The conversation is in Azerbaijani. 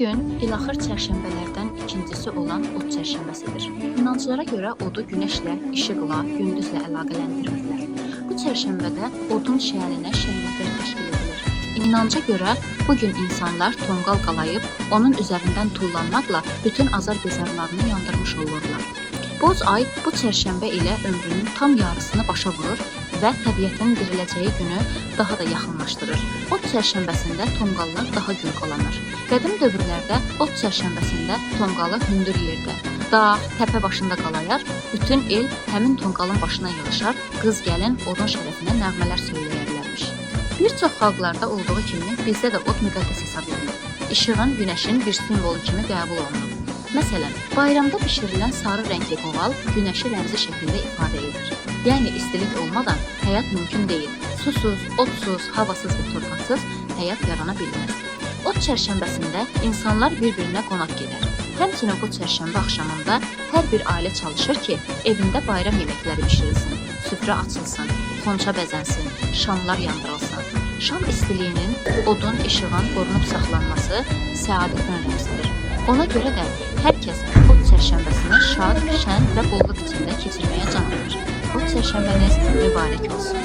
gün ilaxır çərşənbələrdən ikincisi olan ot çərşənbəsidir. İnanclara görə odu günəşlə, işıqla, gündüzlə əlaqələndirirlər. Bu çərşənbədə odun şəninə şənliklər təşkil edilir. İnanca görə bu gün insanlar tonqal qalayıb onun üzərindən tullanmaqla bütün azar-bezarlarını yandırmış olurlar. Boz ay bu çərşənbə ilə ömrünün tam yarısını başa vurur və təbiətin diriləcəyi günü daha da yaxınlaşdırır. Ot çərşənbəsində tonqallar daha gül qalanır. Qədim dövrlərdə ot çərşənbəsində tonqalı hündür yerdə, dağ, təpə başında qalayar, bütün el həmin tonqalın başına yığışar, qız gəlin odun şərəfinə nəğmələr söyləyərlərmiş. Bir çox xalqlarda olduğu kimi bizdə də ot müqəddəs hesab edilir. İşığın günəşin bir simvolu kimi qəbul olunur. Məsələn, bayramda bişirilən sarı rəngli qoğal günəşi rəmzi şəkildə ifadə edir. Yəni istilik olmadan həyat mümkün deyil. Susuz, otsuz, havasız və torpaqsız həyat yarana bilməz. Ot çərşənbəsində insanlar bir-birinə qonaq gedər. Həmçinin bu çərşənbə axşamında hər bir ailə çalışır ki, evində bayram yeməkləri bişirilsin, süfrə açılsın, xonça bəzənsin, şamlar yandırılsın. Şam istiliyinin odun, işığın qorunub saxlanması səadətin rəmzidir. Ona görə də hər kəs ot çərşənbəsini şad, şən və bolluq içində keçirməyə can atır. bu çeşemeniz mübarek olsun.